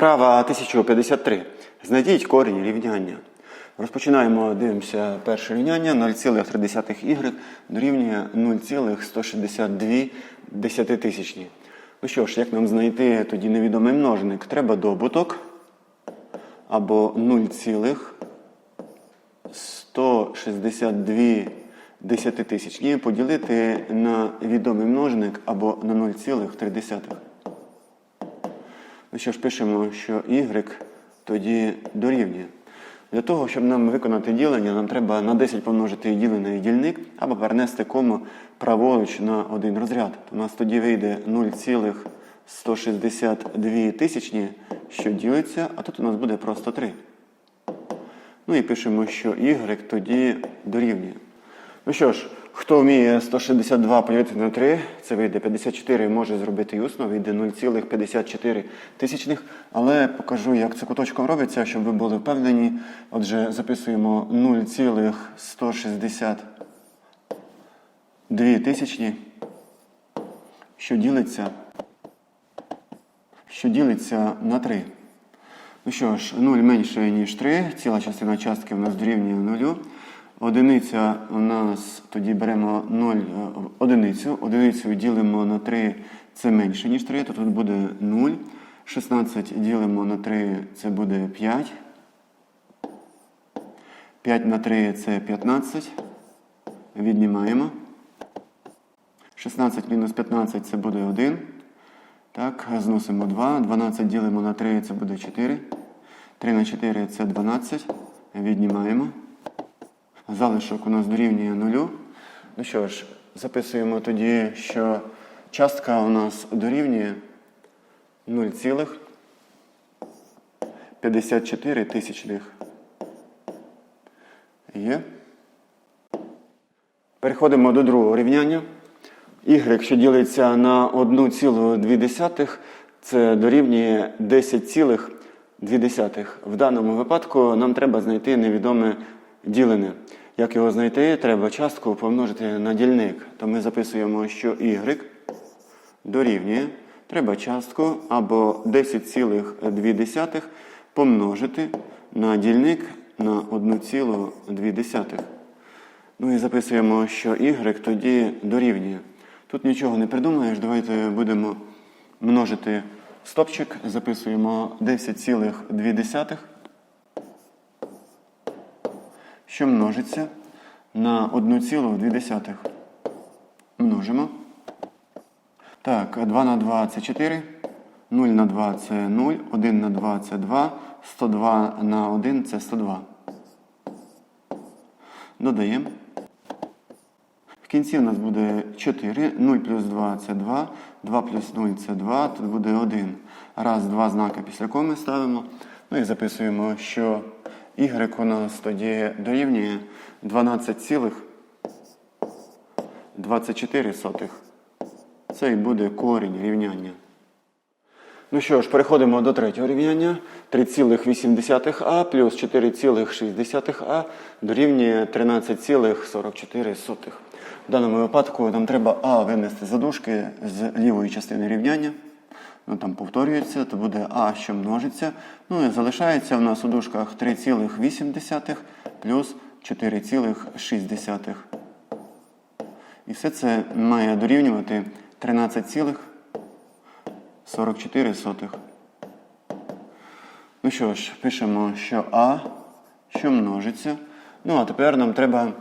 Вправа 1053. Знайдіть корінь рівняння. Розпочинаємо, дивимося перше рівняння 0,3y дорівнює 0,162 десятитисячні. Ну що ж, як нам знайти тоді невідомий множник? Треба добуток або 0,162 десятитисячні поділити на відомий множник або на 0,3. Ну що ж, пишемо, що y тоді дорівнює. Для того, щоб нам виконати ділення, нам треба на 10 помножити ділений дільник або перенести кому праворуч на один розряд. У нас тоді вийде 0,162 тисячні, що ділиться, а тут у нас буде просто 3. Ну і пишемо, що y тоді дорівнює. Ну що ж, хто вміє 162 поділити на 3, це вийде 54, може зробити і усно, вийде 0,54 тисячних. Але покажу, як це куточком робиться, щоб ви були впевнені. Отже, записуємо 0,162 тисячні, що ділиться, що ділиться на 3. Ну що ж, 0 менше, ніж 3, ціла частина частки у нас дорівнює 0. Одиниця у нас тоді беремо 0 е, одиницю. Одиницю ділимо на 3, це менше, ніж 3, то тут буде 0. 16 ділимо на 3, це буде 5. 5 на 3 це 15. Віднімаємо. 16 мінус 15 це буде 1. Так, зносимо 2. 12 ділимо на 3, це буде 4. 3 на 4 це 12. Віднімаємо. Залишок у нас дорівнює нулю. Ну що ж, записуємо тоді, що частка у нас дорівнює 0,54 тисячних. Є. Переходимо до другого рівняння. Y, що ділиться на 1,2, це дорівнює 10,2. В даному випадку нам треба знайти невідоме ділене. Як його знайти? Треба частку помножити на дільник. То ми записуємо, що y дорівнює. Треба частку або 10,2 помножити на дільник на 1,2. Ну і записуємо, що y тоді дорівнює. Тут нічого не придумаєш. Давайте будемо множити стопчик. Записуємо 10,2 що множиться на 1,2. Множимо. Так, 2 на 2 це 4, 0 на 2 це 0, 1 на 2 це 2, 102 на 1 це 102. Додаємо. В кінці у нас буде 4, 0 плюс 2 це 2, 2 плюс 0 це 2, тут буде 1. Раз, два знаки після коми ставимо. Ну і записуємо, що y у нас тоді дорівнює 12,24. Це і буде корінь рівняння. Ну що ж, переходимо до третього рівняння. 3,8а плюс 4,6а дорівнює 13,44. В даному випадку нам треба А винести за дужки з лівої частини рівняння. Ну, там повторюється, то буде А, що множиться. Ну і залишається в нас у дужках 3,8 плюс 4,6. І все це має дорівнювати 13,44. Ну що ж, пишемо, що А, що множиться. Ну, а тепер нам треба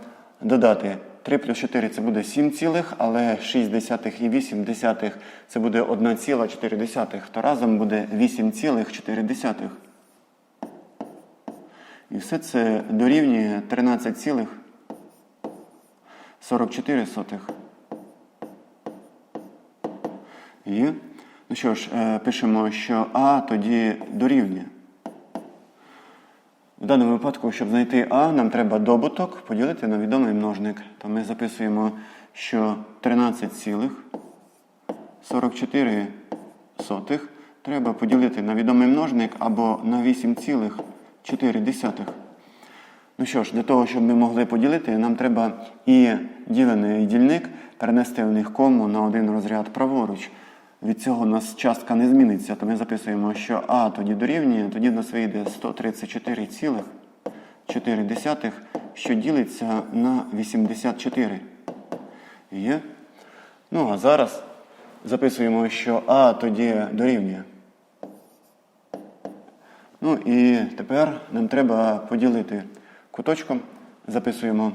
додати 3 плюс 4 це буде 7 цілих, але 6 десятих і 8 десятих це буде 1,4, то разом буде 8,4. І все це дорівнює 13,44. Є. Ну що ж, е, пишемо, що А тоді дорівнює. В даному випадку, щоб знайти А, нам треба добуток поділити на відомий множник. То ми записуємо, що 13,44 треба поділити на відомий множник або на 8,4. Ну що ж, для того, щоб ми могли поділити, нам треба і ділений дільник перенести в них кому на один розряд праворуч. Від цього у нас частка не зміниться, то ми записуємо, що А тоді дорівнює, тоді в нас вийде 134,4, що ділиться на 84. Є? Ну, а зараз записуємо, що А тоді дорівнює. Ну і тепер нам треба поділити куточком. Записуємо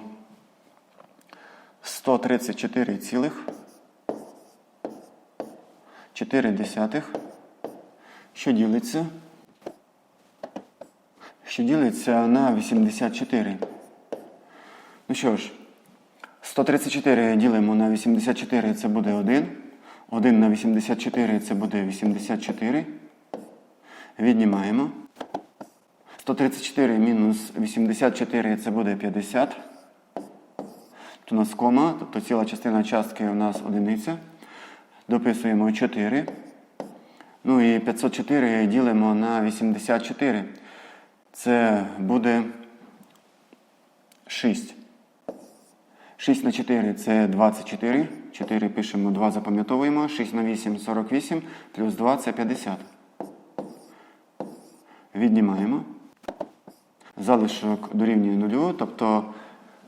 134,4, що ділиться, що ділиться на 84. Ну що ж, 134 ділимо на 84, це буде 1. 1 на 84 це буде 84. Віднімаємо. 134 мінус 84 це буде 50. Тут у нас кома, тобто ціла частина частки у нас одиниця. Дописуємо 4. Ну і 504 ділимо на 84. Це буде 6. 6 на 4 це 24. 4 пишемо, 2 запам'ятовуємо. 6 на 8 48, плюс 2 це 50. Віднімаємо. Залишок дорівнює нулю, тобто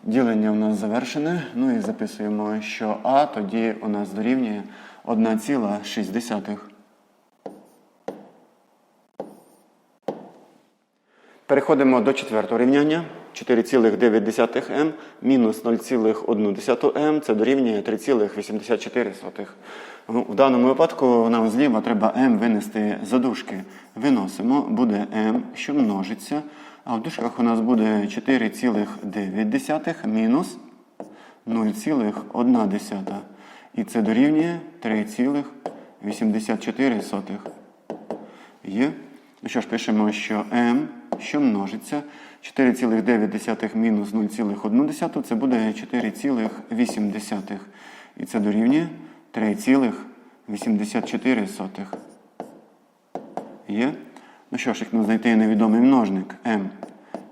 ділення у нас завершене. Ну і записуємо, що А тоді у нас дорівнює 1,6. Переходимо до четвертого рівняння. 4,9m мінус 0,1m це дорівнює 3,84. Ну, В даному випадку нам зліва треба m винести за дужки. Виносимо, буде m, що множиться. А в дужках у нас буде 4,9 мінус 0,1. І це дорівнює 3,84. Є. Ну що ж, пишемо, що m, що множиться. 4,9 мінус 0,1 це буде 4,8. І це дорівнює 3,84. Є? Ну що ж, як нам знайти невідомий множник m?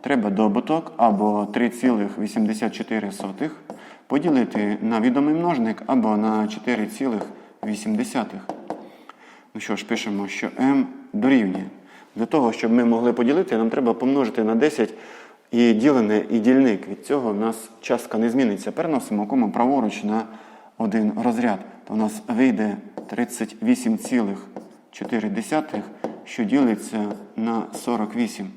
Треба добуток або 3,84 поділити на відомий множник або на 4,8. Ну що ж, пишемо, що m дорівнює. Для того, щоб ми могли поділити, нам треба помножити на 10 і ділене, і дільник. Від цього в нас частка не зміниться. Переносимо кому праворуч на один розряд. То у нас вийде 38,4, що ділиться на 48.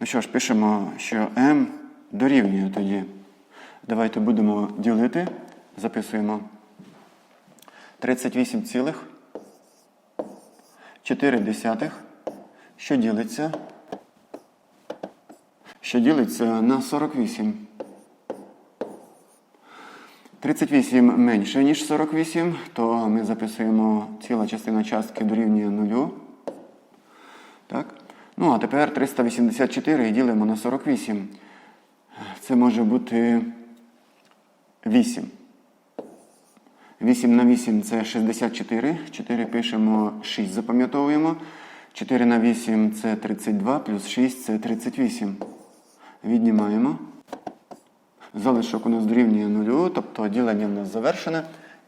Ну що ж, пишемо, що m дорівнює тоді. Давайте будемо ділити. Записуємо 38,4. що ділиться, що ділиться на 48. 38 менше, ніж 48, то ми записуємо ціла частина частки дорівнює 0. Так? Ну, а тепер 384 ділимо на 48. Це може бути 8. 8 на 8 це 64. 4 пишемо, 6 запам'ятовуємо. 4 на 8 це 32, плюс 6 це 38. Віднімаємо. Залишок у нас дорівнює 0, тобто ділення у нас завершене.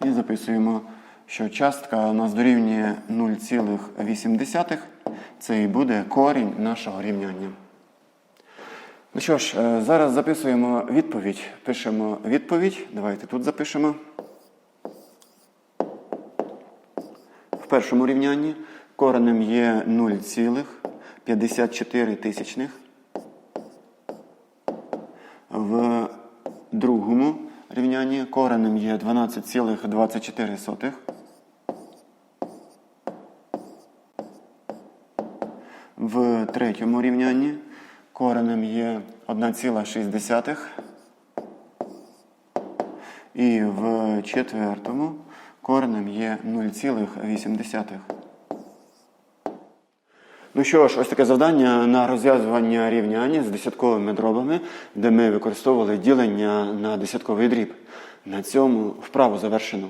І записуємо, що частка у нас дорівнює 0,8. Це і буде корінь нашого рівняння. Ну що ж, е, зараз записуємо відповідь. Пишемо відповідь. Давайте тут запишемо. В першому рівнянні коренем є 0,54 тисячних. В рівнянні коренем є 12,24. В третьому рівнянні коренем є 1,6. І в четвертому коренем є 0,8. Ну що ж, ось таке завдання на розв'язування рівняння з десятковими дробами, де ми використовували ділення на десятковий дріб. На цьому вправу завершено.